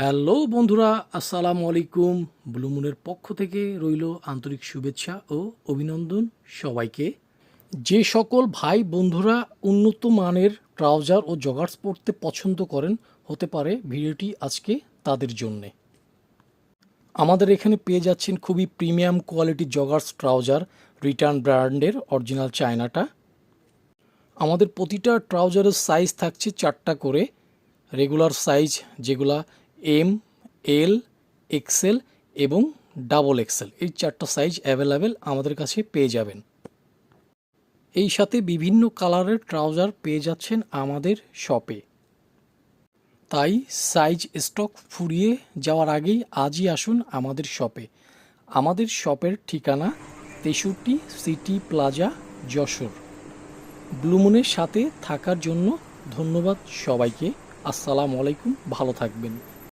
Hello বন্ধুরা, আসসালামু আলাইকুম। ব্লুমুনের পক্ষ থেকে রইল আন্তরিক শুভেচ্ছা ও অভিনন্দন সবাইকে। যে সকল ভাই বন্ধুরা উন্নত মানের ট্রাউজার ও জগার্স পরতে পছন্দ করেন, হতে পারে ভিডিওটি আজকে তাদের জন্যে। আমাদের এখানে পেয়ে যাচ্ছেন খুবই premium quality joggers trouser, return ব্র্যান্ডের অরিজিনাল চায়নাটা। আমাদের প্রতিটা ট্রাউজারের সাইজ থাকছে চারটা করে, রেগুলার সাইজ যেগুলা এম, এল, এক্সেল এবং ডাবল এক্সেল এই চারটা সাইজ অ্যাভেলেবেল আমাদের কাছে পেয়ে যাবেন। এই সাথে বিভিন্ন কালারের ট্রাউজার পেয়ে যাচ্ছেন আমাদের শপে। তাই সাইজ স্টক ফুরিয়ে যাওয়ার আগেই আজই আসুন আমাদের শপে। আমাদের শপের ঠিকানা তেষট্টি সিটি প্লাজা, যশোর। ব্লুমুনের সাথে থাকার জন্য ধন্যবাদ সবাইকে। আসসালামু আলাইকুম, ভালো থাকবেন।